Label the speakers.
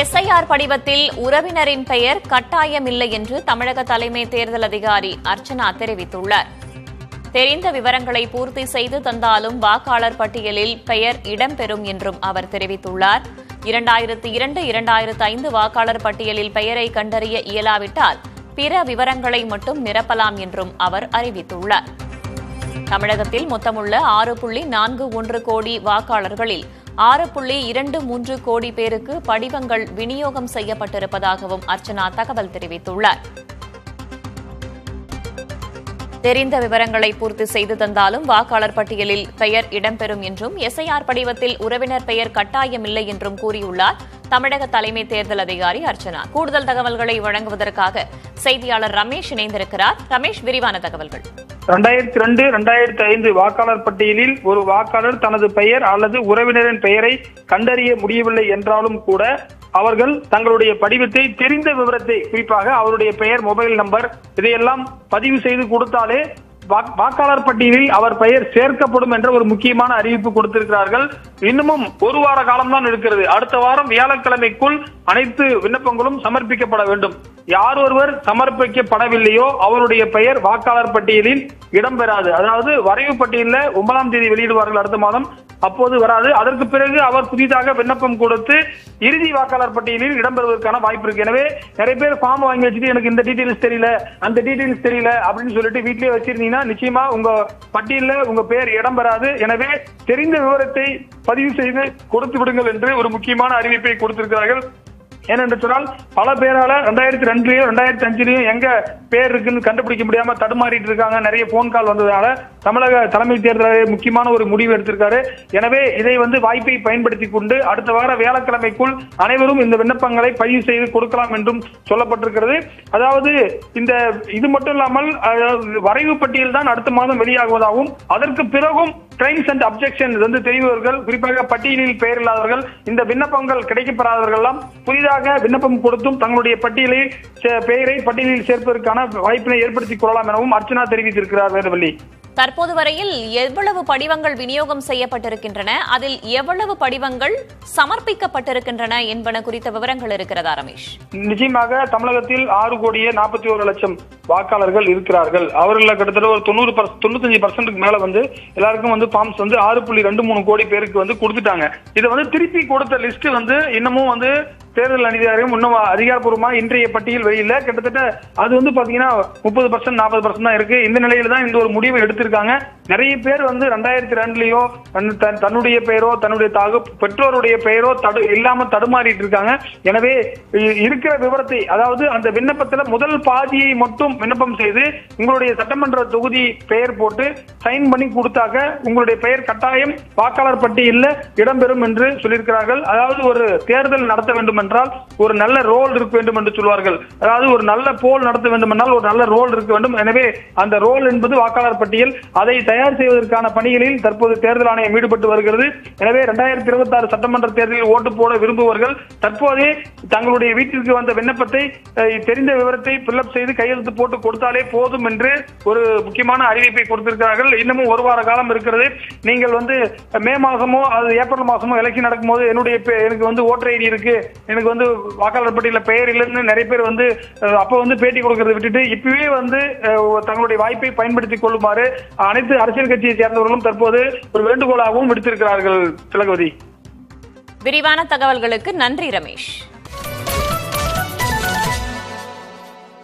Speaker 1: SIR படிவத்தில் உறவினரின் பெயர் கட்டாயமில்லை என்று தமிழக தலைமை தேர்தல் அதிகாரி அர்ச்சனா தெரிவித்துள்ளார். தெரிந்த விவரங்களை பூர்த்தி செய்து தந்தாலும் வாக்காளர் பட்டியலில் பெயர் இடம்பெறும் என்றும் அவர் தெரிவித்துள்ளார். இரண்டாயிரத்து இரண்டு இரண்டாயிரத்து ஐந்து வாக்காளர் பட்டியலில் பெயரை கண்டறிய இயலாவிட்டால் பிற விவரங்களை மட்டும் நிரப்பலாம் என்றும் அவர் அறிவித்துள்ளார். தமிழகத்தில் மொத்தமுள்ள ஆறு புள்ளி நான்கு ஒன்று கோடி வாக்காளர்களில் ஆறு புள்ளி இரண்டு மூன்று கோடி பேருக்கு படிவங்கள் விநியோகம் செய்யப்பட்டிருப்பதாகவும் அர்ச்சனா தகவல் தெரிவித்துள்ளார். தெரிந்த விவரங்களை பூர்த்தி செய்து தந்தாலும் வாக்காளர் பட்டியலில் பெயர் இடம்பெறும் என்றும் எஸ்ஐஆர் படிவத்தில் உறவினர் பெயர் கட்டாயமில்லை என்றும் கூறியுள்ளார் தமிழக தலைமை தேர்தல் அதிகாரி அர்ச்சனா. கூடுதல் தகவல்களை வழங்குவதற்காக செய்தியாளர் ரமேஷ் இணைந்திருக்கிறார். ரமேஷ் விரிவான தகவல்கள்.
Speaker 2: ரெண்டாயிரத்தி ரெண்டு ரெண்டாயிரத்தி ஐந்து வாக்காளர் பட்டியலில் ஒரு வாக்காளர் தனது பெயர் அல்லது உறவினரின் பெயரை கண்டறிய முடியவில்லை என்றாலும் கூட அவர்கள் தங்களுடைய படிவத்தை தெரிந்த விவரத்தை குறிப்பாக அவருடைய பெயர் மொபைல் நம்பர் இதையெல்லாம் பதிவு செய்து கொடுத்தாலே வாக்காளர் பட்டியலில் அவர் பெயர் சேர்க்கப்படும் என்ற ஒரு முக்கியமான அறிவிப்பு கொடுத்திருக்கிறார்கள். இன்னமும் ஒரு வார காலம்தான் இருக்கிறது. அடுத்த வாரம் வியாழக்கிழமைக்குள் அனைத்து விண்ணப்பங்களும் சமர்ப்பிக்கப்பட வேண்டும். யார் ஒருவர் சமர்ப்பிக்கப்படவில்லையோ அவருடைய பெயர் வாக்காளர் பட்டியலில் இடம்பெறாது அதாவது வரைவு பட்டியலில் ஒன்பதாம் தேதி வெளியிடுவார்கள் அடுத்த மாதம். அப்போது வராது. அதற்கு பிறகு அவர் புதிதாக விண்ணப்பம் கொடுத்து இறுதி வாக்காளர் பட்டியலில் இடம்பெறுவதற்கான வாய்ப்பு இருக்கு. எனவே நிறைய பேர் ஃபார்ம் வாங்கி வச்சுட்டு எனக்கு இந்த டீடைல்ஸ் தெரியல அந்த டீடைல்ஸ் தெரியல அப்படின்னு சொல்லிட்டு வீட்லயே வச்சிருந்தீங்கன்னா நிச்சயமா உங்க பட்டியலில் உங்க பெயர் இடம்பெறாது எனவே தெரிந்த விவரத்தை பதிவு செய்து கொடுத்து விடுங்கள் என்று ஒரு முக்கியமான அறிவிப்பை கொடுத்திருக்கிறார்கள். ஏனென்று சொன்னால் பல பேரால ரெண்டாயிரத்தி ரெண்டுலயும் ரெண்டாயிரத்தி அஞ்சுலயும் எங்க பேர் இருக்குன்னு கண்டுபிடிக்க முடியாம தடுமாறிட்டு இருக்காங்க. நிறைய போன் கால் வந்ததால தமிழக தலைமை தேர்தல் முக்கியமான ஒரு முடிவு எடுத்திருக்காரு. எனவே இதை வந்து வாய்ப்பை பயன்படுத்தி கொண்டு அடுத்த வார வியாழக்கிழமைக்குள் அனைவரும் இந்த விண்ணப்பங்களை பதிவு செய்து கொடுக்கலாம் என்றும் சொல்லப்பட்டிருக்கிறது. அதாவது இந்த இது மட்டும் இல்லாமல் அதாவது, வரைவு பட்டியல் தான் அடுத்த மாதம் வெளியாகுவதாகவும் அதற்கு பிறகும் கிளைம்ஸ் அண்ட் அப்செக்ஷன் வந்து தெரிந்தவர்கள் குறிப்பாக பட்டியலில் பெயர் இல்லாதவர்கள் இந்த விண்ணப்பங்கள் கிடைக்கப்பெறாதவர்கள் எல்லாம் புதிதாக விண்ணப்பம் கொடுத்தும் தங்களுடைய பட்டியலில் பெயரை பட்டியலில் சேர்ப்பதற்கான வாய்ப்பினை ஏற்படுத்திக் கொள்ளலாம் எனவும் அர்ச்சனா தெரிவித்திருக்கிறார் வேதவள்ளி
Speaker 1: தற்போது வரையில் எவ்வளவு படிவங்கள் விநியோகம் செய்யப்பட்டிருக்கின்றன அதில் எவ்வளவு படிவங்கள் சமர்ப்பிக்கப்பட்டிருக்கின்றன என்பன குறித்த விவரங்கள் இருக்கிறதா ரமேஷ்?
Speaker 2: நிச்சயமாக தமிழகத்தில் ஆறு கோடியே நாற்பத்தி ஒரு லட்சம் வாக்காளர்கள் இருக்கிறார்கள். அவர்கள கிட்டத்தட்ட ஒரு தொண்ணூறு தொண்ணூத்தஞ்சு பர்சன்ட்டுக்கு மேல வந்து எல்லாருக்கும் வந்து ஃபார்ம்ஸ் வந்து ஆறு புள்ளி ரெண்டு மூணு கோடி பேருக்கு வந்து கொடுத்துட்டாங்க. இதை வந்து திருப்பி கொடுத்த லிஸ்ட் வந்து இன்னமும் வந்து தேர்தல் அதிகாரியும் இன்னும் அதிகாரப்பூர்வமா இன்றைய பட்டியல் வெளியில. கிட்டத்தட்ட அது வந்து பாத்தீங்கன்னா முப்பது பர்சன்ட் நாற்பது பர்சன்ட் தான் இருக்கு. இந்த நிலையில தான் இந்த ஒரு முடிவை எடுத்திருக்காங்க. நிறைய பேர் வந்து ரெண்டாயிரத்தி ரெண்டுலயோ தன்- தன்னுடைய பெயரோ தன்னுடைய தகு பெற்றோருடைய பெயரோ தடு இல்லாம தடுமாறிட்டு இருக்காங்க. எனவே இருக்கிற விவரத்தை அதாவது அந்த விண்ணப்பத்துல முதல் பாதியை மட்டும் விண்ணப்பம் செய்து உங்களுடைய சட்டமன்ற தொகுதி பெயர் போட்டு சைன் பண்ணி கொடுத்தாக்க உங்களுடைய பெயர் கட்டாயம் வாக்காளர் பட்டியலில் இடம்பெறும் என்று சொல்லியிருக்கிறார்கள். அதாவது ஒரு தேர்தல் நடத்த வேண்டும் என்றால் ஒரு நல்ல ரோல் இருக்க வேண்டும் என்று சொல்வார்கள். அதாவது ஒரு நல்ல போல் நடத்த வேண்டும் என்றால் ஒரு நல்ல ரோல் இருக்க வேண்டும். எனவே அந்த ரோல் என்பது வாக்காளர் பட்டியல். அதை தயார் செய்வதற்கான பணிகளில் தற்போது தேர்தல் ஆணையம் ஈடுபட்டு வருகிறது. எனவே இரண்டாயிரத்தி இருபத்தி ஆறு சட்டமன்ற தேர்தலில் ஓட்டு போட விரும்புவர்கள் தற்போதே தங்களுடைய வீட்டிற்கு வந்த விண்ணப்பத்தை தெரிந்த விவரத்தை பில்லப் செய்து கையெழுத்து போட்டு கொடுத்தாலே போதும் என்று ஒரு முக்கியமான அறிவிப்பை கொடுத்திருக்கிறார்கள். இன்னமும் ஒரு வார காலம் இருக்கிறது. நீங்கள் வந்து மே மாசமோ அது ஏப்ரல் மாசமோ எலெக்ஷன் நடக்கும்போது என்னுடைய எனக்கு வந்து ஓட்டர் ஐடி இருக்கு. எனக்கு வந்து வாக்காளர் பட்டியலில் பெயர் இல்லைன்னு நிறைய பேர் வந்து அப்போ அப்ப வந்து பேட்டி கொடுக்கறதை விட்டுட்டு இப்பவே வந்து தங்களுடைய வாய்ப்பை பயன்படுத்திக் கொள்ளுமாறு அனைத்து அரசியல் கட்சியை சேர்ந்தவர்களும் தற்போது ஒரு வேண்டுகோளாகவும் விடுத்திருக்கிறார்கள். திலகவதி.
Speaker 1: விரிவான தகவல்களுக்கு நன்றி ரமேஷ்.